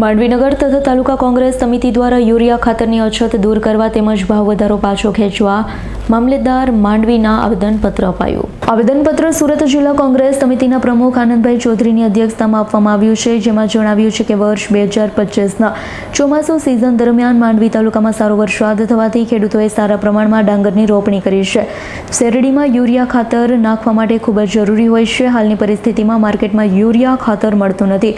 માંડવીનગર તથા તાલુકા કોંગ્રેસ સમિતિ દ્વારા યુરિયા ખાતરની અછત દૂર કરવા તેમજ ભાવ વધારો પાછો ખેંચવા મામલેદાર માંડવીના આવેદનપત્ર અપાયું. આવેદનપત્ર સુરત જિલ્લા કોંગ્રેસ સમિતિના પ્રમુખ આનંદભાઈ ચૌધરીની અધ્યક્ષતામાં આપવામાં આવ્યું છે, જેમાં જણાવ્યું છે કે વર્ષ બે હજાર પચીસના ચોમાસુ સિઝન દરમિયાન માંડવી તાલુકામાં સારો વરસાદ થવાથી ખેડૂતોએ સારા પ્રમાણમાં ડાંગરની રોપણી કરી છે. શેરડીમાં યુરિયા ખાતર નાખવા માટે ખૂબ જ જરૂરી હોય છે. હાલની પરિસ્થિતિમાં માર્કેટમાં યુરિયા ખાતર મળતું નથી.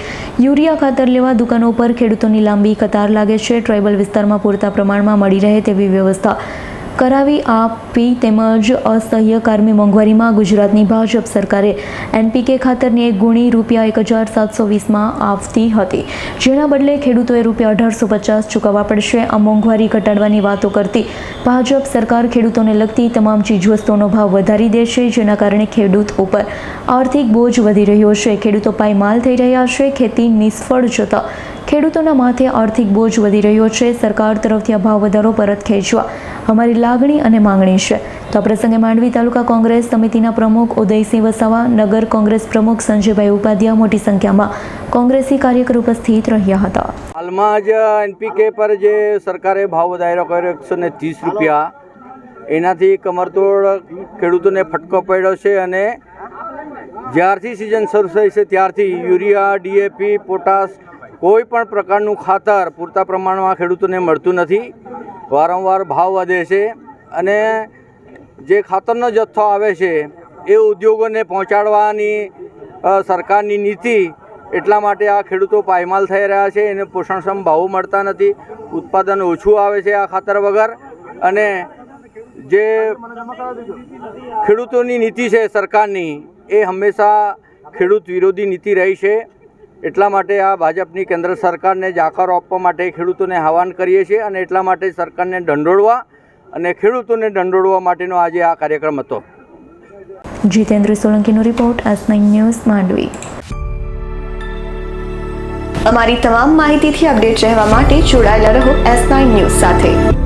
યુરિયા ખાતર લેવા દુકાનો પર ખેડૂતોની લાંબી કતાર લાગે છે. ટ્રાઇબલ વિસ્તારમાં પૂરતા પ્રમાણમાં મળી રહે તેવી વ્યવસ્થા કરાવી આપી તેમજ અસહ્ય કારમી મોંઘવારીમાં ગુજરાતની ભાજપ સરકારે એનપીકે ખાતરની એક ગુણી રૂપિયા એક હજાર સાતસો વીસમાં આવતી હતી. જેના બદલે ખેડૂતોએ રૂપિયા અઢારસો પચાસ ચૂકવવા પડશે. આ મોંઘવારી ઘટાડવાની વાતો કરતી ભાજપ સરકાર ખેડૂતોને લગતી તમામ ચીજવસ્તુઓનો ભાવ વધારી દેશે, જેના કારણે ખેડૂત ઉપર આર્થિક બોજ વધી રહ્યો છે. ખેડૂતો પાયમાલ થઈ રહ્યા છે. ખેતી નિષ્ફળ જતા ખેડૂતોના માથે આર્થિક બોજ વધી રહ્યો છે. સરકાર તરફથી આ ભાવ વધારો પરત ખેંચવા અમારી લાગણી અને માંગણી છે. તો આ પ્રસંગે માંડવી તાલુકા કોંગ્રેસ સમિતિના પ્રમુખ ઉદયસિંહ વસાવા, નગર કોંગ્રેસ પ્રમુખ સંજયભાઈ ઉપાધ્યાય મોટી સંખ્યામાં કોંગ્રેસી કાર્યકર ઉપસ્થિત રહ્યા હતા. હાલમાં જ એનપીકે પર જે સરકારે ભાવ વધારો કર્યો એકસો ને ત્રીસ રૂપિયા, એનાથી કમરતોડ ખેડૂતોને ફટકો પડ્યો છે અને જ્યારથી સિઝન શરૂ થઈ છે, ત્યારથી યુરિયા ડીએપી પોટાશ કોઈ પણ પ્રકારનું ખાતર પૂરતા પ્રમાણમાં ખેડૂતોને મળતું નથી. વારંવાર ભાવ વધે છે અને જે ખાતરનો જથ્થો આવે છે, એ ઉદ્યોગોને પહોંચાડવાની સરકારની નીતિ એટલા માટે આ ખેડૂતો પાયમાલ થઈ રહ્યા છે, એને પોષણક્ષમ ભાવો મળતા નથી. ઉત્પાદન ઓછું આવે છે આ ખાતર વગર અને જે ખેડૂતોની નીતિ છે સરકારની, એ હંમેશા ખેડૂત વિરોધી નીતિ રહી છે. એટલા માટે આ ભાજપની કેન્દ્ર સરકારને જાકારો આપવા માટે ખેડૂતોને આહવાન કરીએ છીએ અને એટલા માટે સરકારને દંડોળવા અને ખેડૂતોને દંડોળવા માટેનો આજે આ કાર્યક્રમ હતો. જીતેન્દ્ર સોલંકીનો રિપોર્ટ એસ ન્યૂઝ માંડવી. અમારી તમામ માહિતીથી અપડેટ રહેવા માટે જોડાયેલા રહો એસ નાઇન ન્યૂઝ સાથે.